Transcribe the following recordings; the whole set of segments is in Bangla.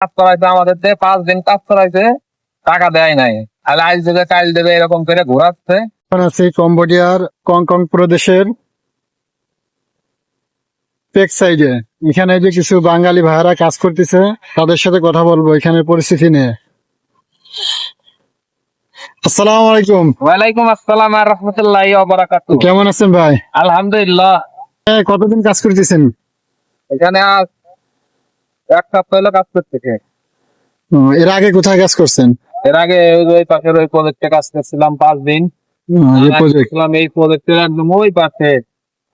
কাজ করাইছে আমাদের পাঁচ দিন কাজ করাইছে টাকা দেয় নাই। আর আজ দেবে কাল দেবে এরকম করে ঘোরাচ্ছে। এখন আছি কম্বোডিয়ার কংকং প্রদেশের সাইডে। এখানে যে কিছু বাঙালি ভাইয়ারা কাজ করতেছে তাদের সাথে কথা বলব এখানের পরিস্থিতি নিয়ে। আসসালামু আলাইকুম। ওয়ালাইকুম আসসালাম আর রহমতুল্লাহ কেমন আছেন ভাই? আলহামদুলিল্লাহ। হ্যাঁ, কতদিন কাজ করতেছেন? এখানে আজ এক সপ্তাহ হলো কাজ করতেছে। এর আগে কোথায় কাজ করছেন? এর আগে ওই পাশের ওই প্রজেক্টে কাজ করছিলাম পাঁচ দিন। এই প্রজেক্টের একদম ওই পাশে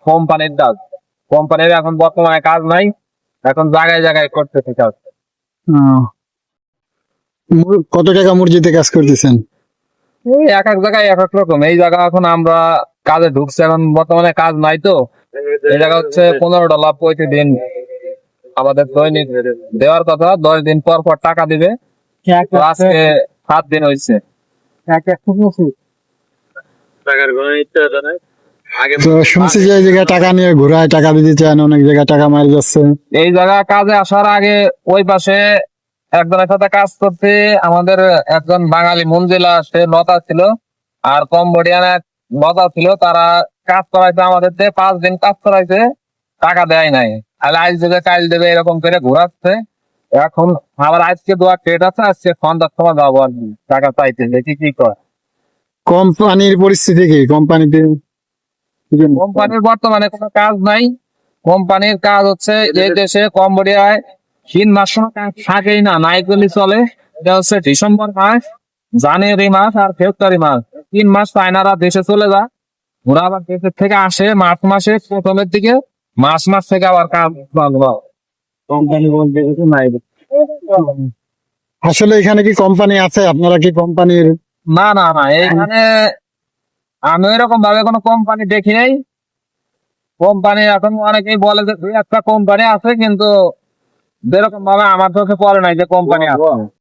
কোম্পানির কাজ কোম্পানির এখন বর্তমানে কাজ নাই এখন জায়গায় জায়গায় করতেছে কাজ। কত টাকা মসজিদে কাজ করতেছেন? এই এক এক জায়গায় এক এক রকম। এই জায়গা এখন আমরা কাজে ঢুকছে এখন বর্তমানে কাজ নাই তো। এই জায়গা হচ্ছে পনেরো ডলার প্রতিদিন। আমাদের দৈনিক দেওয়ার কথা দশ দিন পর পর টাকা দিবে। আজকে সাত দিন হয়েছে তো শুনছি যে এই জায়গায় টাকা নিয়ে ঘোরায় টাকা দিতে চান অনেক জায়গায় টাকা মারি যাচ্ছে। এই জায়গা কাজে আসার আগে ওই পাশে একজনের সাথে কাজ করতে আমাদের একজন বাঙালি মঞ্জিলা সে লতা ছিল। আর কম্বোডিয়ান এক লতা ছিল তারা কাজ করাইছে আমাদের পাঁচ দিন কাজ করাইছে টাকা দেয় নাই। আর আজ দেবে কাল দেবে এরকম করে ঘোরাচ্ছে। এখন আবার আজকে ডেট আছে আজকে সন্ধ্যার সময় টাকা চাইতে দেখি কি করে। কোম্পানির পরিস্থিতি কি? কোম্পানিতে কোম্পানির বর্তমানে কোনো কাজ নাই। কোম্পানির কাজ হচ্ছে এই দেশে কম্বোডিয়ায় তিন মাস কাজ থাকেই না নাই করলে চলে। এটা হচ্ছে ডিসেম্বর মাস জানুয়ারি মাস আর ফেব্রুয়ারি মাস। তিন মাস চায়নারা দেশে চলে যায়। ওরা আবার দেশের থেকে আসে মার্চ মাসে প্রথমের দিকে। মার্চ মাস থেকে আবার কাজ কোম্পানি বলতে কিছু নাই। আসলে এখানে কি কোম্পানি আছে? আপনারা কি কোম্পানির? না না না এখানে আমি এরকম ভাবে কোনো কোম্পানি দেখি নাই। কোম্পানি এখন অনেকেই বলে যে দুই একটা কোম্পানি আছে কিন্তু যেরকম ভাবে আমার চোখে পড়ে নাই যে কোম্পানি আছে।